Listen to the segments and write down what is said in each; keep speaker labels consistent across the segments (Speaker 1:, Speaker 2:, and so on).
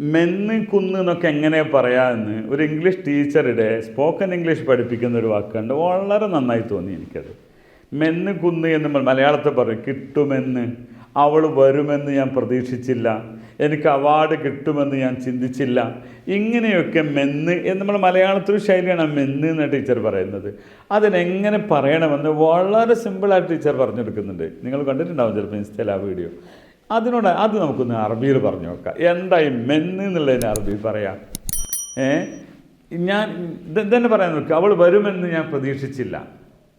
Speaker 1: മെന്ന് കുന്ന് എന്നൊക്കെ എങ്ങനെ പറയാമെന്ന് ഒരു ഇംഗ്ലീഷ് ടീച്ചറുടെ സ്പോക്കൺ ഇംഗ്ലീഷ് പഠിപ്പിക്കുന്ന ഒരു വാക്കുണ്ട് വളരെ നന്നായി തോന്നി എനിക്കത്. മെന്ന് കുന്ന് എന്ന് മലയാളത്തിൽ പറയും കിട്ടുമെന്ന്. അവൾ വരുമെന്ന് ഞാൻ പ്രതീക്ഷിച്ചില്ല. എനിക്ക് അവാർഡ് കിട്ടുമെന്ന് ഞാൻ ചിന്തിച്ചില്ല. ഇങ്ങനെയൊക്കെ മെന്ന് എന്ന് നമ്മൾ മലയാളത്തിൽ ശൈലിയാണ് മെന്ന് എന്ന ടീച്ചർ പറയുന്നത്. അതിനെങ്ങനെ പറയണമെന്ന് വളരെ സിമ്പിളായിട്ട് ടീച്ചർ പറഞ്ഞു പറഞ്ഞെടുക്കുന്നുണ്ട് നിങ്ങൾ കണ്ടിട്ടുണ്ടാവും ചിലപ്പോൾ ഇൻസ്റ്റയിൽ ആ വീഡിയോ അതിനോട് അത് നമുക്കൊന്ന് അറബിയിൽ പറഞ്ഞു നോക്കാം. എന്തായി മെന്ന് എന്നുള്ളതിന് അറബിയിൽ പറയാം. ഏ? ഞാൻ ഇതെന്നെ പറയാൻ നോക്കുക അവൾ വരുമെന്ന് ഞാൻ പ്രതീക്ഷിച്ചില്ല.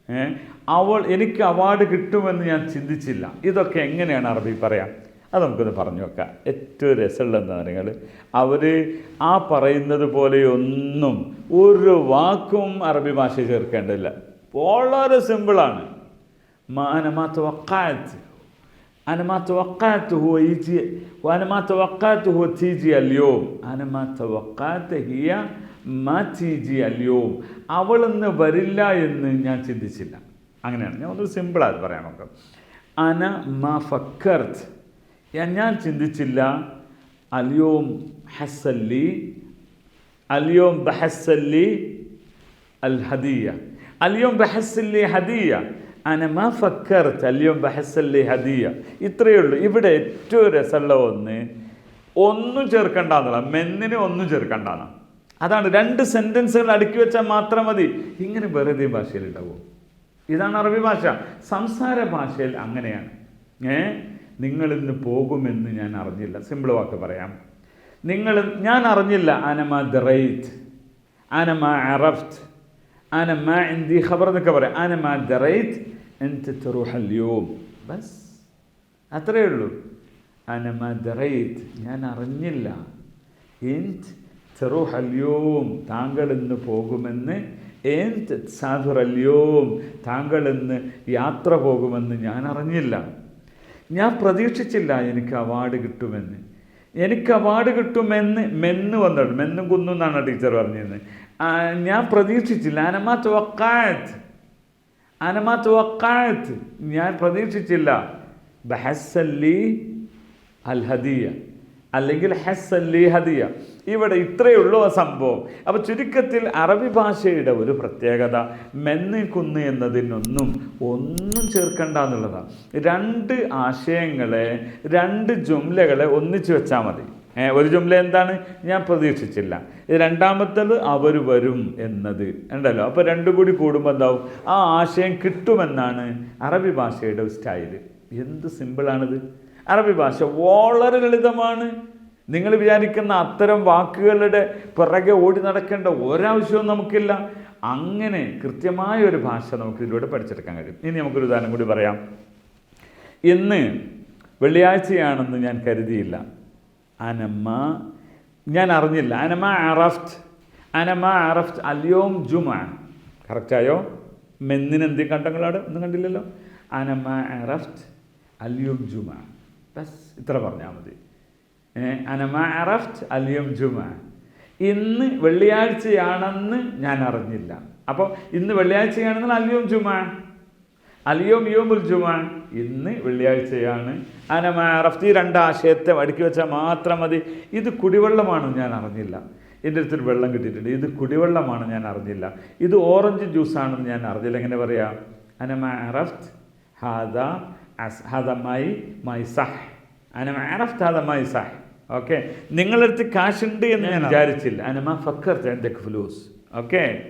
Speaker 1: ഏ? അവൾ എനിക്ക് അവാർഡ് കിട്ടുമെന്ന് ഞാൻ ചിന്തിച്ചില്ല. ഇതൊക്കെ എങ്ങനെയാണ് അറബി പറയാം? അത് നമുക്കൊന്ന് പറഞ്ഞു നോക്കാം. ഏറ്റവും രസമുള്ള എന്താ നിങ്ങൾ? അവർ ആ പറയുന്നത് പോലെയൊന്നും ഒരു വാക്കും അറബി ഭാഷ ചേർക്കേണ്ടതില്ല. വളരെ സിമ്പിളാണ് മാനമാ വക്കാത്ത് أنا ما توقعت هو يجي وأنا ما توقعت هو تيجي اليوم أنا ما توقعت هي ما تيجي اليوم അവളൊന്ന് വരില്ല എന്ന് ഞാൻ ചിന്തിച്ചില്ല അങ്ങനെയാണ് ഞാൻ ഒന്ന് സിമ്പിളായി പറയാൻ നോക്കാം അന മാ ഫക്കർത്ത് ഞാൻ ചിന്തിച്ചില്ല അലിയോം ഹസല്ലി അലിയോം ബഹസല്ലി അൽ ഹദിയ അലിയോം ബഹസല്ലി ഹദിയ അന മാ ചല്യം ബഹസല്ലി ഹദിയ. ഇത്രയേ ഉള്ളൂ. ഇവിടെ ഏറ്റവും രസമുള്ള ഒന്ന് ഒന്നും ചേർക്കണ്ട എന്നുള്ള മെന്നിന് ഒന്നും ചേർക്കണ്ടാണ് അതാണ് രണ്ട് സെന്റൻസുകൾ അടുക്കി വെച്ചാൽ മാത്രം മതി. ഇങ്ങനെ വെറുതെ ഭാഷയിൽ ഉണ്ടാവും? ഇതാണ് അറബി ഭാഷ. സംസാര ഭാഷയിൽ അങ്ങനെയാണ്. ഏ? നിങ്ങളിന്ന് പോകുമെന്ന് ഞാൻ അറിഞ്ഞില്ല. സിമ്പിൾ വാക്ക് പറയാം. നിങ്ങൾ ഞാൻ അറിഞ്ഞില്ല. അനമ ദറൈത്ത് അനമ അറഫ്റ്റ് അനമ ഇന്തി ما دريت അനമ ദറൈത്ത് എന്ത് തെറുഹല്യോം ബസ്. انا ما دريت ദറൈത്ത് رنيلا انت تروح اليوم താങ്കൾ ഇന്ന് പോകുമെന്ന്. എന്ത് സാധുറല്യോം താങ്കൾ ഇന്ന് യാത്ര പോകുമെന്ന് ഞാൻ അറിഞ്ഞില്ല. ഞാൻ പ്രതീക്ഷിച്ചില്ല എനിക്ക് അവാർഡ് കിട്ടുമെന്ന്. എനിക്ക് അവാർഡ് കിട്ടുമെന്ന് മെന്ന് വന്നിട്ടുണ്ട്. മെന്നും കുന്നും എന്നാണ് ടീച്ചർ പറഞ്ഞിരുന്നത്. ഞാൻ പ്രതീക്ഷിച്ചില്ല. അനമാ തുവക്കാത്ത് അനമാ തുവക്കാത്ത് ഞാൻ പ്രതീക്ഷിച്ചില്ല. ബഹസല്ലി അൽ ഹദിയ അല്ലെങ്കിൽ ഹസല്ലി ഹദിയ. ഇവിടെ ഇത്രയേ ഉള്ളൂ ആ സംഭവം. അപ്പോൾ ചുരുക്കത്തിൽ അറബി ഭാഷയുടെ ഒരു പ്രത്യേകത മെന്ന് കുന്ന് എന്നതിനൊന്നും ഒന്നും ചേർക്കണ്ട എന്നുള്ളതാണ്. രണ്ട് ആശയങ്ങളെ രണ്ട് ജുംലകളെ ഒന്നിച്ചു വെച്ചാൽ മതി. ഒരു ജുംല എന്താണ്? ഞാൻ പ്രതീക്ഷിച്ചില്ല. ഇത് രണ്ടാമത്തത് അവർ വരും എന്നത്. ഉണ്ടല്ലോ അപ്പോൾ രണ്ടും കൂടി കൂടുമ്പോൾ എന്താവും? ആ ആശയം കിട്ടുമെന്നാണ് അറബി ഭാഷയുടെ സ്റ്റൈൽ എന്ത് സിമ്പിളാണിത്. അറബി ഭാഷ വളരെ ലളിതമാണ്. നിങ്ങൾ വിചാരിക്കുന്ന അത്തരം വാക്കുകളുടെ പിറകെ ഓടി നടക്കേണ്ട ഒരാവശ്യവും നമുക്കില്ല. അങ്ങനെ കൃത്യമായ ഒരു ഭാഷ നമുക്ക് ഇതിലൂടെ പഠിച്ചെടുക്കാൻ കഴിയും. ഇനി നമുക്കൊരു ഉദാഹരണം കൂടി പറയാം. ഇന്ന് വെള്ളിയാഴ്ചയാണെന്ന് ഞാൻ കരുതിയില്ല. അനമ്മ. ഞാൻ അറിഞ്ഞില്ല. അനമ അറഫ്റ്റ് അനമ അറഫ്റ്റ് അല്ലയോം ജുമ. കറക്റ്റായോ മെന്നിന് എന്തി കണ്ടങ്ങളാണ് ഒന്നും കണ്ടില്ലല്ലോ. അനമ അറഫ്റ്റ് അല്യോം ജുമ. ബസ് ഇത്ര പറഞ്ഞാൽ മതി. അനമ അറഫ്റ്റ് അല്യോം ജുമ. ഇന്ന് വെള്ളിയാഴ്ചയാണെന്ന് ഞാൻ അറിഞ്ഞില്ല. അപ്പോൾ ഇന്ന് വെള്ളിയാഴ്ചയാണെന്ന് അല്യോം ജുമ. അലിയോം യോമുൽ ജുമാൻ ഇന്ന് വെള്ളിയാഴ്ചയാണ്. അനമാറഫ്തി രണ്ട് ആശയത്തെ അടുക്കി വെച്ചാൽ മാത്രം മതി. ഇത് കുടിവെള്ളമാണ് ഞാൻ അറിഞ്ഞില്ല. എന്റെ അടുത്തൊരു വെള്ളം കിട്ടിയിട്ടുണ്ട്. ഇത് കുടിവെള്ളമാണ് ഞാൻ അറിഞ്ഞില്ല. ഇത് ഓറഞ്ച് ജ്യൂസാണെന്ന് ഞാൻ അറിഞ്ഞില്ല. എങ്ങനെ പറയാം? അനമാറഫ്ത് ഹാദ അസ് ഹാദ മൈ മൈ സഹ്. അനമാറഫ്ത് ഹാദ മൈ സഹ്. ഓക്കെ? നിങ്ങളടുത്ത് കാശുണ്ട് എന്ന് ഞാൻ വിചാരിച്ചില്ല. അനമ ഫക്കർ ഫ്ലൂസ്. ഓക്കെ?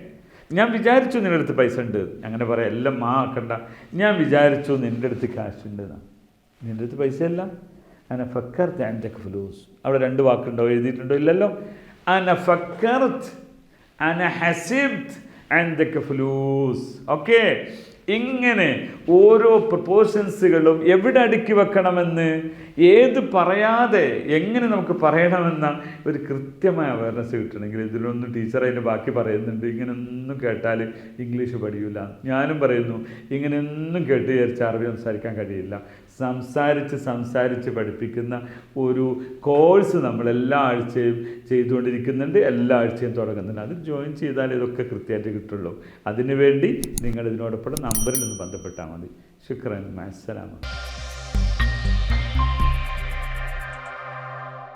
Speaker 1: ഞാൻ വിചാരിച്ചു നിന്റെ അടുത്ത് പൈസ ഉണ്ട്. അങ്ങനെ പറയാം എല്ലാം മാ ആക്കണ്ട. ഞാൻ വിചാരിച്ചു നിന്റെ അടുത്ത് കാശ് ഉണ്ട് നിന്റെ അടുത്ത് പൈസയല്ല അന ഫക്കർത്ത് ആൻഡ് ഫുലൂസ്. അവിടെ രണ്ട് വാക്കുണ്ടോ? എഴുതിയിട്ടുണ്ടോ? ഇല്ലല്ലോ. അന ഫക്കർത്ത് അന ഹസിബ്ത് ആൻഡ് ഫുലൂസ്. ഓക്കെ. ഇങ്ങനെ ഓരോ പ്രപ്പോസൻസുകളും എവിടെ അടുക്കി വെക്കണമെന്ന് ഏത് പറയാതെ എങ്ങനെ നമുക്ക് പറയണമെന്ന ഒരു കൃത്യമായ അവയർനെസ് കിട്ടണമെങ്കിൽ ഇതിലൊന്നും ടീച്ചർ അതിന്റെ ബാക്കി പറയുന്നുണ്ട്. ഇങ്ങനെയൊന്നും കേട്ടാൽ ഇംഗ്ലീഷ് പഠിക്കില്ല ഞാനും പറയുന്നു ഇങ്ങനെയൊന്നും കേട്ട് വിചാരിച്ച് അറബി സംസാരിക്കാൻ കഴിയില്ല. സംസാരിച്ച് സംസാരിച്ച് പഠിപ്പിക്കുന്ന ഒരു കോഴ്സ് നമ്മൾ എല്ലാ ആഴ്ചയും ചെയ്തുകൊണ്ടിരിക്കുന്നുണ്ട് എല്ലാ ആഴ്ചയും തുടങ്ങുന്നുണ്ട്. അത് ജോയിൻ ചെയ്താൽ ഇതൊക്കെ കൃത്യമായിട്ട് കിട്ടുള്ളൂ. അതിനുവേണ്ടി നിങ്ങൾ ഇതിനോടൊപ്പം നമ്പറിൽ നിന്ന് ബന്ധപ്പെട്ടാൽ മതി. ശുക്രൻ അസ്സലാമ